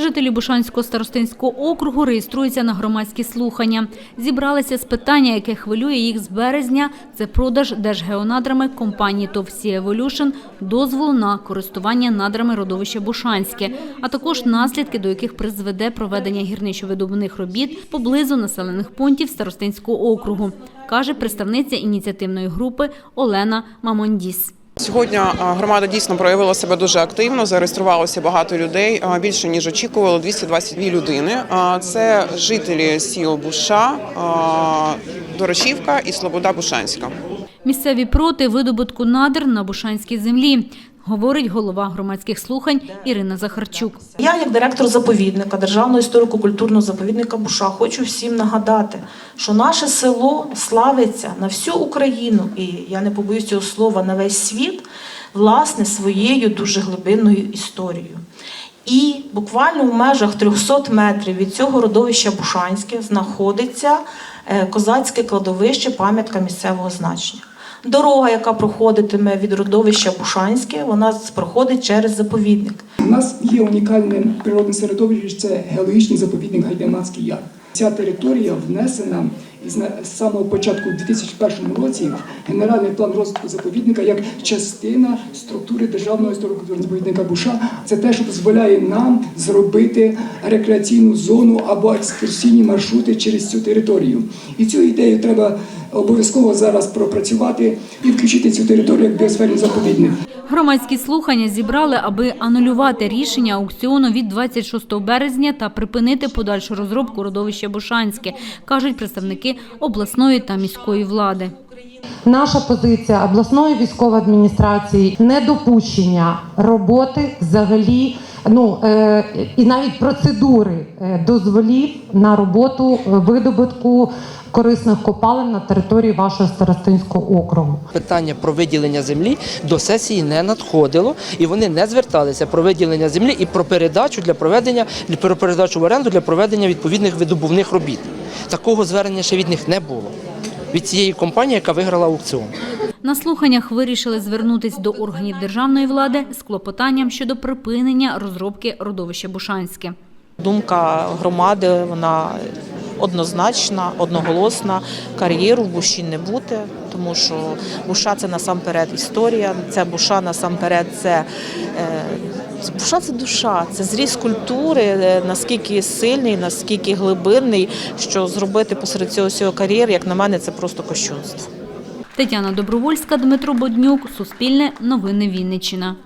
Жителі Бушанського старостинського округу реєструються на громадські слухання. Зібралися з питання, яке хвилює їх з березня. Це продаж держгеонадрами компанії ТОВ «Сі Еволюшн» дозволу на користування надрами родовища Бушанське, а також наслідки, до яких призведе проведення гірничо-видобувних робіт поблизу населених пунктів старостинського округу, каже представниця ініціативної групи Олена Мамондіс. Сьогодні громада дійсно проявила себе дуже активно. Зареєструвалося багато людей. Більше ніж очікувало. 222 людини. Це жителі сіл Буша, Дорошівка і Слобода Бушанська. Місцеві проти видобутку надр на Бушанській землі, говорить голова громадських слухань Ірина Захарчук. Я, як директор заповідника Державного історико-культурного заповідника Буша, хочу всім нагадати, що наше село славиться на всю Україну, і я не побоюсь цього слова на весь світ, власне, своєю дуже глибинною історією. І буквально в межах 300 метрів від цього родовища Бушанське знаходиться е, козацьке кладовище, пам'ятка місцевого значення. Дорога, яка проходитиме від родовища Бушанське, вона проходить через заповідник. У нас є унікальне природне середовище, це геологічний заповідник Гайдамацький яр. Ця територія внесена з самого початку у 2001 році генеральний план розвитку заповідника як частина структури державного історико-культурного заповідника Буша. Це те, що дозволяє нам зробити рекреаційну зону або екскурсійні маршрути через цю територію. І цю ідею треба обов'язково зараз пропрацювати і включити цю територію як біосферний заповідник. Громадські слухання зібрали, аби анулювати рішення аукціону від 26 березня та припинити подальшу розробку родовища Бушанське, кажуть представники обласної та міської влади. Наша позиція обласної військової адміністрації недопущення роботи взагалі. Ну е, і навіть процедури е, дозволів на роботу е, видобутку корисних копалин на території вашого старостинського округу. Питання про виділення землі до сесії не надходило, і вони не зверталися про виділення землі і про передачу для проведення про передачу в оренду для проведення відповідних видобувних робіт. Такого звернення ще від них не було. Від цієї компанії, яка виграла аукціон. На слуханнях вирішили звернутися до органів державної влади з клопотанням щодо припинення розробки родовища Бушанське. Думка громади вона однозначна, одноголосна. Кар'єру в буші не бути, тому що буша це насамперед історія. Це буша насамперед це. Буша це душа, це зріз культури, е, наскільки сильний, наскільки глибинний, що зробити посеред цього всього кар'єри, як на мене, це просто кощунство. Тетяна Добровольська, Дмитро Боднюк, Суспільне, Новини Вінниччина.